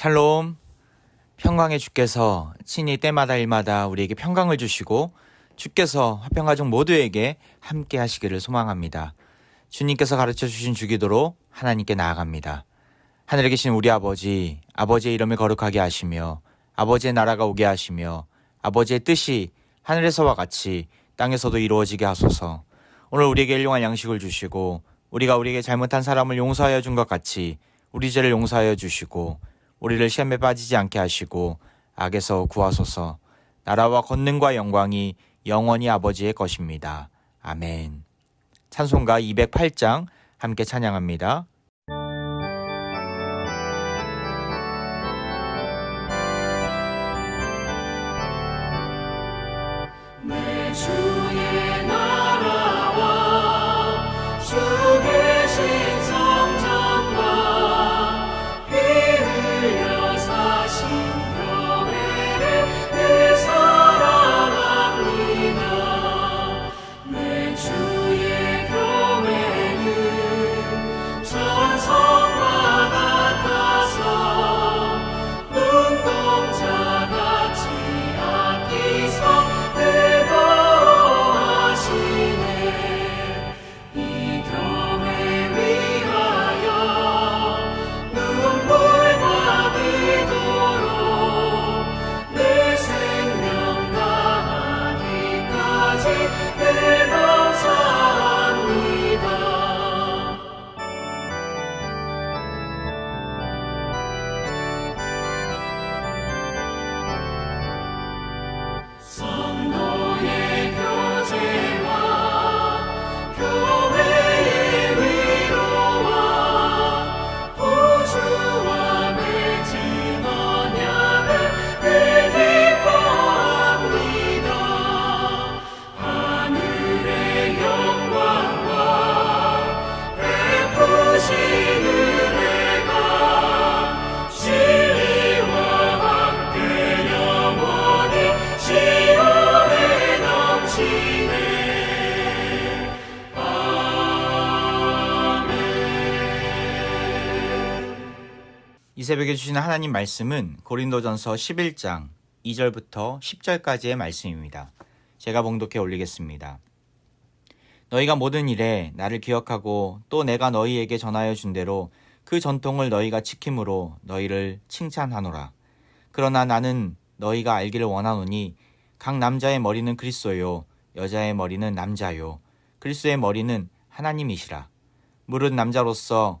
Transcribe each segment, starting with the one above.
샬롬. 평강의 주께서 친히 때마다 일마다 우리에게 평강을 주시고 주께서 화평 가족 모두에게 함께 하시기를 소망합니다. 주님께서 가르쳐 주신 주기도로 하나님께 나아갑니다. 하늘에 계신 우리 아버지, 아버지의 이름을 거룩하게 하시며 아버지의 나라가 오게 하시며 아버지의 뜻이 하늘에서와 같이 땅에서도 이루어지게 하소서. 오늘 우리에게 일용할 양식을 주시고 우리가 우리에게 잘못한 사람을 용서하여 준 것 같이 우리 죄를 용서하여 주시고 우리를 시험에 빠지지 않게 하시고 악에서 구하소서. 나라와 권능과 영광이 영원히 아버지의 것입니다. 아멘. 찬송가 208장 함께 찬양합니다. 내주 이 새벽에 주신 하나님 말씀은 고린도전서 11장 2절부터 10절까지의 말씀입니다. 제가 봉독해 올리겠습니다. 너희가 모든 일에 나를 기억하고 또 내가 너희에게 전하여 준 대로 그 전통을 너희가 지킴으로 너희를 칭찬하노라. 그러나 나는 너희가 알기를 원하노니 각 남자의 머리는 그리스도요 여자의 머리는 남자요 그리스도의 머리는 하나님이시라. 무릇 남자로서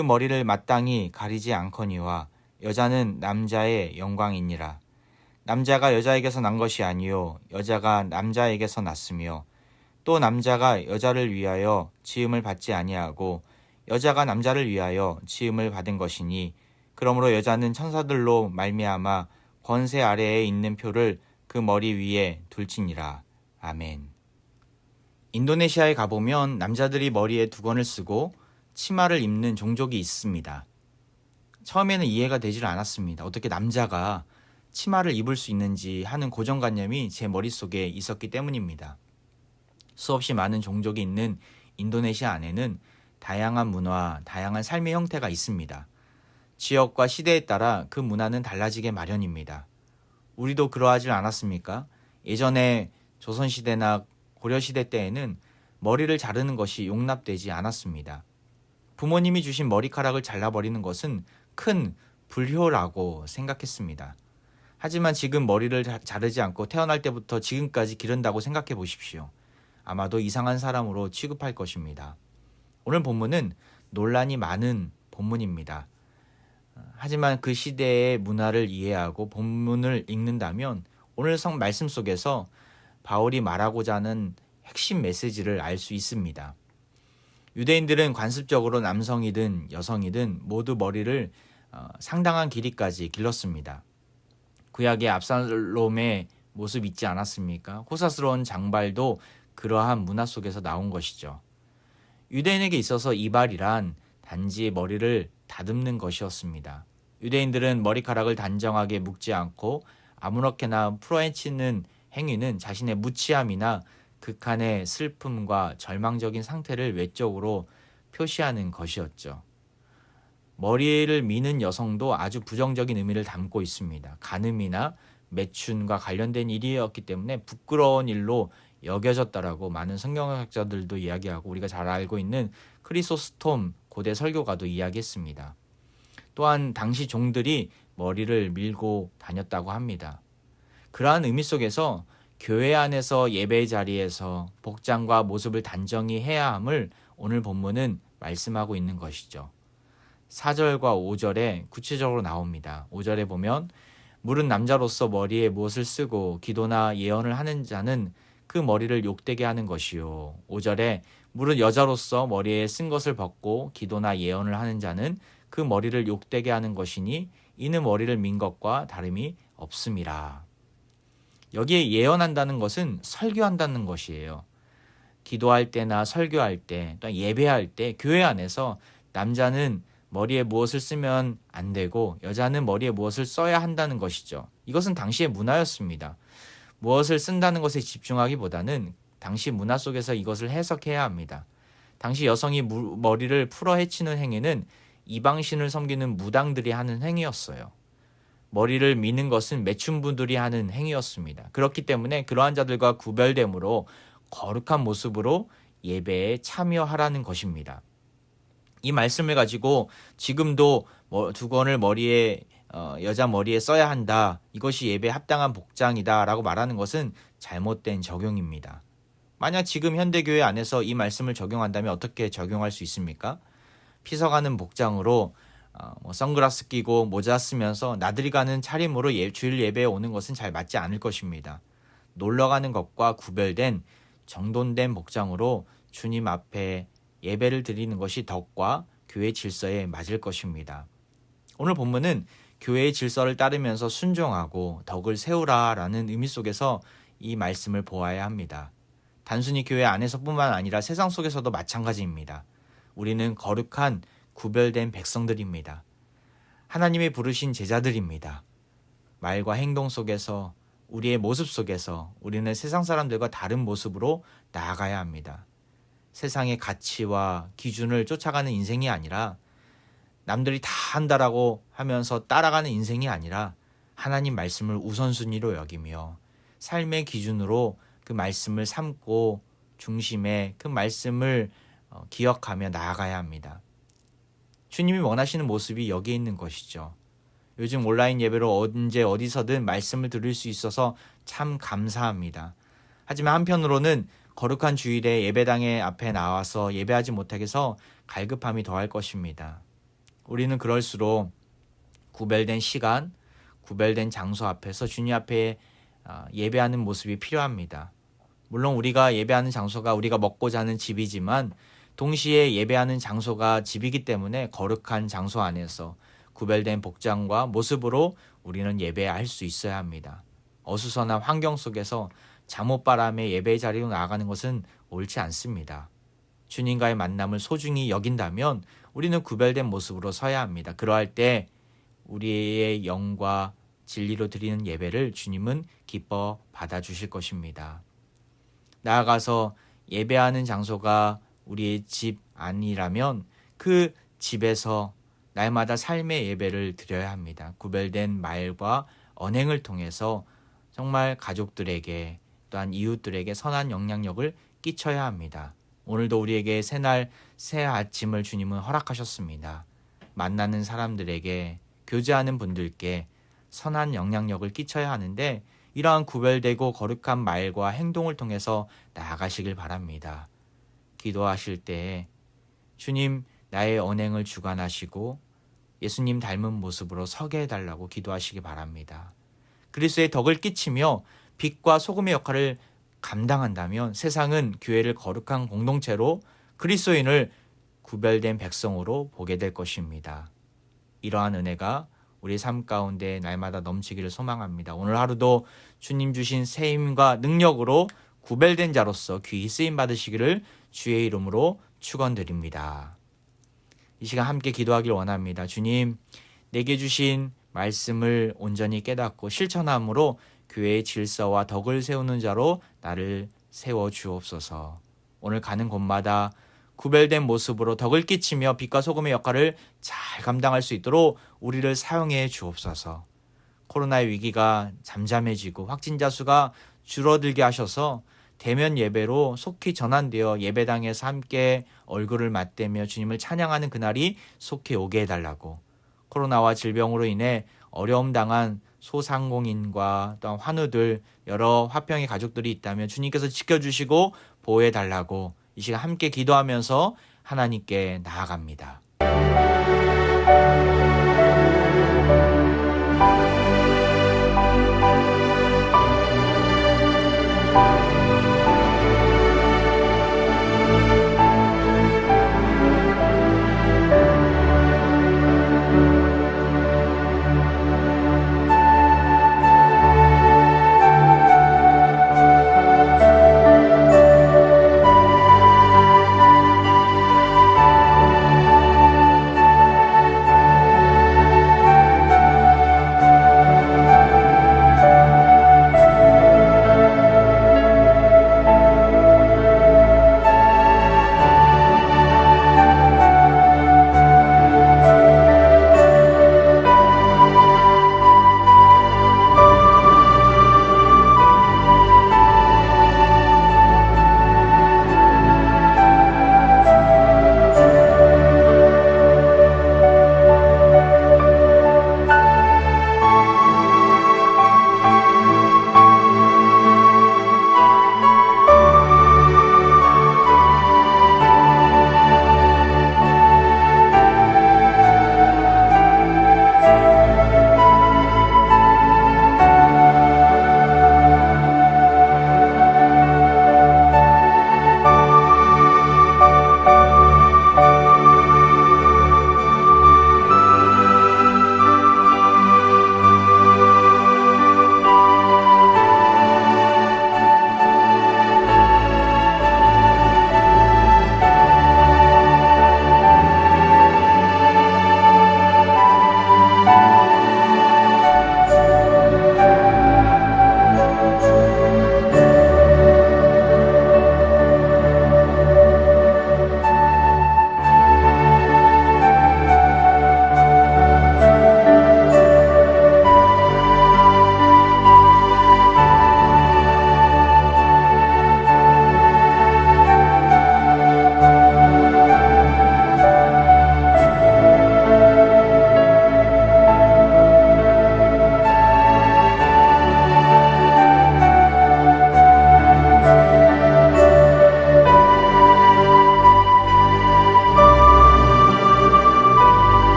그 머리를 마땅히 가리지 않거니와 여자는 남자의 영광이니라. 남자가 여자에게서 난 것이 아니요 여자가 남자에게서 났으며 또 남자가 여자를 위하여 지음을 받지 아니하고 여자가 남자를 위하여 지음을 받은 것이니 그러므로 여자는 천사들로 말미암아 권세 아래에 있는 표를 그 머리 위에 둘지니라. 아멘. 인도네시아에 가보면 남자들이 머리에 두건을 쓰고 치마를 입는 종족이 있습니다. 처음에는 이해가 되질 않았습니다. 어떻게 남자가 치마를 입을 수 있는지 하는 고정관념이 제 머릿속에 있었기 때문입니다. 수없이 많은 종족이 있는 인도네시아 안에는 다양한 문화, 다양한 삶의 형태가 있습니다. 지역과 시대에 따라 그 문화는 달라지게 마련입니다. 우리도 그러하질 않았습니까? 예전에 조선시대나 고려시대 때에는 머리를 자르는 것이 용납되지 않았습니다. 부모님이 주신 머리카락을 잘라버리는 것은 큰 불효라고 생각했습니다. 하지만 지금 머리를 자- 자르지 않고 태어날 때부터 지금까지 기른다고 생각해 보십시오. 아마도 이상한 사람으로 취급할 것입니다. 오늘 본문은 논란이 많은 본문입니다. 하지만 그 시대의 문화를 이해하고 본문을 읽는다면 오늘 성 말씀 속에서 바울이 말하고자 하는 핵심 메시지를 알 수 있습니다. 유대인들은 관습적으로 남성이든 여성이든 모두 머리를 어, 상당한 길이까지 길렀습니다. 구약의 압살롬의 모습 있지 않았습니까? 호사스러운 장발도 그러한 문화 속에서 나온 것이죠. 유대인에게 있어서 이발이란 단지 머리를 다듬는 것이었습니다. 유대인들은 머리카락을 단정하게 묶지 않고 아무렇게나 풀어헤치는 행위는 자신의 무치함이나 극한의 슬픔과 절망적인 상태를 외적으로 표시하는 것이었죠. 머리를 미는 여성도 아주 부정적인 의미를 담고 있습니다. 간음이나 매춘과 관련된 일이었기 때문에 부끄러운 일로 여겨졌다라고 많은 성경학자들도 이야기하고 우리가 잘 알고 있는 크리소스톰 고대 설교가도 이야기했습니다. 또한 당시 종들이 머리를 밀고 다녔다고 합니다. 그러한 의미 속에서 교회 안에서 예배 자리에서 복장과 모습을 단정히 해야 함을 오늘 본문은 말씀하고 있는 것이죠. 4절과 5절에 구체적으로 나옵니다. 5절에 보면 물은 남자로서 머리에 무엇을 쓰고 기도나 예언을 하는 자는 그 머리를 욕되게 하는 것이요. 5절에 물은 여자로서 머리에 쓴 것을 벗고 기도나 예언을 하는 자는 그 머리를 욕되게 하는 것이니 이는 머리를 민 것과 다름이 없음이라. 여기에 예언한다는 것은 설교한다는 것이에요. 기도할 때나 설교할 때, 또 예배할 때 교회 안에서 남자는 머리에 무엇을 쓰면 안 되고 여자는 머리에 무엇을 써야 한다는 것이죠. 이것은 당시의 문화였습니다. 무엇을 쓴다는 것에 집중하기보다는 당시 문화 속에서 이것을 해석해야 합니다. 당시 여성이 무- 머리를 풀어 헤치는 행위는 이방신을 섬기는 무당들이 하는 행위였어요. 머리를 미는 것은 매춘분들이 하는 행위였습니다. 그렇기 때문에 그러한 자들과 구별됨으로 거룩한 모습으로 예배에 참여하라는 것입니다. 이 말씀을 가지고 지금도 뭐 두건을 머리에 어, 여자 머리에 써야 한다. 이것이 예배에 합당한 복장이다라고 말하는 것은 잘못된 적용입니다. 만약 지금 현대교회 안에서 이 말씀을 적용한다면 어떻게 적용할 수 있습니까? 피서가는 복장으로 어, 뭐 선글라스 끼고 모자 쓰면서 나들이 가는 차림으로 예, 주일 예배에 오는 것은 잘 맞지 않을 것입니다. 놀러 가는 것과 구별된 정돈된 복장으로 주님 앞에 예배를 드리는 것이 덕과 교회 질서에 맞을 것입니다. 오늘 본문은 교회의 질서를 따르면서 순종하고 덕을 세우라라는 의미 속에서 이 말씀을 보아야 합니다. 단순히 교회 안에서뿐만 아니라 세상 속에서도 마찬가지입니다. 우리는 거룩한 구별된 백성들입니다. 하나님의 부르신 제자들입니다. 말과 행동 속에서 우리의 모습 속에서 우리는 세상 사람들과 다른 모습으로 나아가야 합니다. 세상의 가치와 기준을 쫓아가는 인생이 아니라 남들이 다 한다라고 하면서 따라가는 인생이 아니라 하나님 말씀을 우선순위로 여기며 삶의 기준으로 그 말씀을 삼고 중심에 그 말씀을 어, 기억하며 나아가야 합니다. 주님이 원하시는 모습이 여기에 있는 것이죠. 요즘 온라인 예배로 언제 어디서든 말씀을 들을 수 있어서 참 감사합니다. 하지만 한편으로는 거룩한 주일에 예배당에 앞에 나와서 예배하지 못하게 해서 갈급함이 더할 것입니다. 우리는 그럴수록 구별된 시간, 구별된 장소 앞에서 주님 앞에 아, 예배하는 모습이 필요합니다. 물론 우리가 예배하는 장소가 우리가 먹고 자는 집이지만 동시에 예배하는 장소가 집이기 때문에 거룩한 장소 안에서 구별된 복장과 모습으로 우리는 예배할 수 있어야 합니다. 어수선한 환경 속에서 잠옷바람에 예배 자리로 나아가는 것은 옳지 않습니다. 주님과의 만남을 소중히 여긴다면 우리는 구별된 모습으로 서야 합니다. 그러할 때 우리의 영과 진리로 드리는 예배를 주님은 기뻐 받아주실 것입니다. 나아가서 예배하는 장소가 우리의 집 아니라면 그 집에서 날마다 삶의 예배를 드려야 합니다. 구별된 말과 언행을 통해서 정말 가족들에게 또한 이웃들에게 선한 영향력을 끼쳐야 합니다. 오늘도 우리에게 새날 새 아침을 주님은 허락하셨습니다. 만나는 사람들에게 교제하는 분들께 선한 영향력을 끼쳐야 하는데 이러한 구별되고 거룩한 말과 행동을 통해서 나아가시길 바랍니다. 기도하실 때 주님 나의 언행을 주관하시고 예수님 닮은 모습으로 서게 해달라고 기도하시기 바랍니다. 그리스도의 덕을 끼치며 빛과 소금의 역할을 감당한다면 세상은 교회를 거룩한 공동체로 그리스도인을 구별된 백성으로 보게 될 것입니다. 이러한 은혜가 우리 삶 가운데 날마다 넘치기를 소망합니다. 오늘 하루도 주님 주신 새 힘과 능력으로 구별된 자로서 귀히 쓰임 받으시기를 주의 이름으로 축원드립니다. 이 시간 함께 기도하길 원합니다. 주님, 내게 주신 말씀을 온전히 깨닫고 실천함으로 교회의 질서와 덕을 세우는 자로 나를 세워 주옵소서. 오늘 가는 곳마다 구별된 모습으로 덕을 끼치며 빛과 소금의 역할을 잘 감당할 수 있도록 우리를 사용해 주옵소서. 코로나의 위기가 잠잠해지고 확진자 수가 줄어들게 하셔서 대면 예배로 속히 전환되어 예배당에서 함께 얼굴을 맞대며 주님을 찬양하는 그날이 속히 오게 해달라고 코로나와 질병으로 인해 어려움 당한 소상공인과 또한 환우들 여러 화평의 가족들이 있다면 주님께서 지켜주시고 보호해 달라고 이 시간 함께 기도하면서 하나님께 나아갑니다.